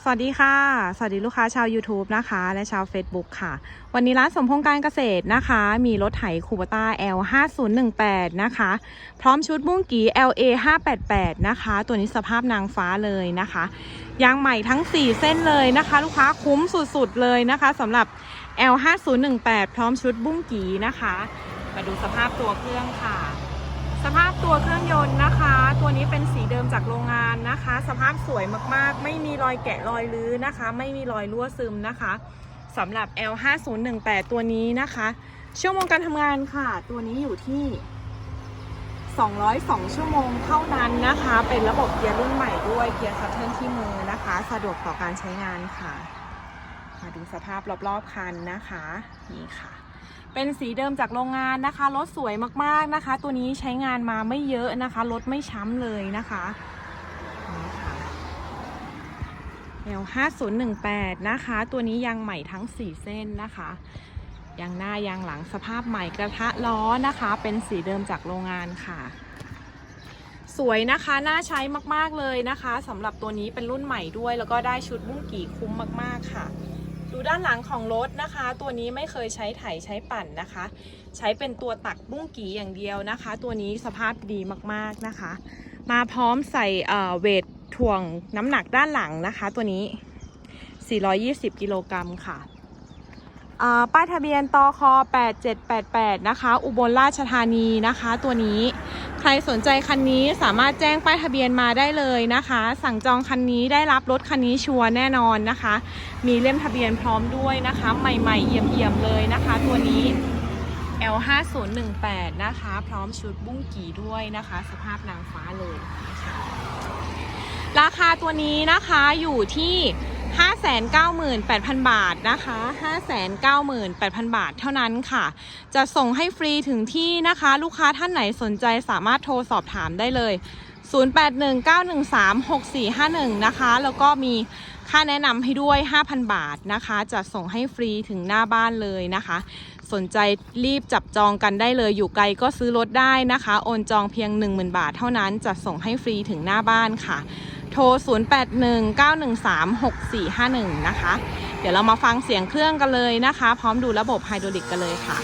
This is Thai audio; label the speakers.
Speaker 1: สวัสดีค่ะ สวัสดีลูกค้าชาว YouTube นะคะ และชาว Facebook ค่ะ วันนี้ร้านสมพงษ์การเกษตรนะคะ มีรถไถคูปต้า L 5018นะคะ พร้อมชุดบุ้งกี LA 588นะคะ ตัวนี้สภาพนางฟ้าเลยนะคะ ยางใหม่ทั้ง 4 เส้นเลยนะคะ ลูกค้าคุ้มสุดๆเลยนะคะสำหรับ L 5018พร้อมชุดบุ้งกีนะคะ มาดูสภาพตัวเครื่องค่ะ สภาพตัวเครื่องยนต์นะคะ ตัวนี้เป็นสีเดิมจากโรงงาน นะคะ สภาพสวยมากๆ ไม่มีรอยแกะรอยรื้อนะคะ ไม่มีรอยรั่วซึมนะคะสำหรับ L5018 ตัวนี้นะคะ ชั่วโมงการทำงานค่ะ ตัวนี้อยู่ที่ 202 ชั่วโมงเท่านั้นนะคะ เป็นระบบเกียร์รุ่นใหม่ด้วยเกียร์ซัตเทิลที่มือนะคะ สะดวกต่อการใช้งานค่ะมาดูสภาพรอบๆคันนะคะนี่ค่ะ เป็นสีเดิมจากโรงงานนะคะรถสวยมากๆนะคะ ตัวนี้ใช้งานมาไม่เยอะนะคะรถไม่ช้ำเลยนะคะนี่ค่ะ L 5018 นะคะ ตัวนี้ยางใหม่ทั้ง 4 เส้นนะคะยางหน้ายางหลังสภาพใหม่กระทะล้อนะคะ เป็นสีเดิมจากโรงงานค่ะ สวยนะคะน่าใช้มากๆเลยนะคะสำหรับตัวนี้เป็นรุ่นใหม่ด้วย แล้วก็ได้ชุดบุ้งกี่คุ้มมากๆค่ะ ดูด้านหลังของรถนะคะ ตัวนี้ไม่เคยใช้ไถใช้ปั่นนะคะ ใช้เป็นตัวตักบุ้งกีอย่างเดียวนะคะ ตัวนี้สภาพดีมากๆนะคะ มาพร้อมใส่เวท ถ่วงน้ำหนักด้านหลังนะคะ ตัวนี้ 420 กิโลกรัมค่ะป้ายทะเบียนตอคอ8788 นะคะ อุบลราชธานีนะคะ ตัวนี้ใครสนใจคันนี้สามารถแจ้งป้ายทะเบียนมาได้เลยนะคะ สั่งจองคันนี้ได้รับรถคันนี้ชัวร์แน่นอนนะคะ มีเล่มทะเบียนพร้อมด้วยนะคะ ใหม่ๆเอี่ยมๆเลยนะคะ ตัวนี้ L 5 0 1 8 นะคะ พร้อมชุดบุ้งกี่ด้วยนะคะ สภาพนางฟ้าเลยนะคะ ราคาตัวนี้นะคะอยู่ที่ 598,000 บาทนะคะ 598,000 บาทเท่านั้นค่ะ จะส่งให้ฟรีถึงที่นะคะ ลูกค้าท่านไหนสนใจสามารถโทรสอบถามได้เลย 0819136451 นะคะ แล้วก็มีค่าแนะนำให้ด้วย 5,000 บาทนะคะ จะส่งให้ฟรีถึงหน้าบ้านเลยนะคะ สนใจรีบจับจองกันได้เลย อยู่ไกลก็ซื้อรถได้นะคะ โอนจองเพียง 10,000 บาทเท่านั้น จะส่งให้ฟรีถึงหน้าบ้านค่ะ โทร 0819136451 นะคะ เดี๋ยวเรามาฟังเสียงเครื่องกันเลยนะคะ พร้อมดูระบบไฮดรอลิกกันเลยค่ะ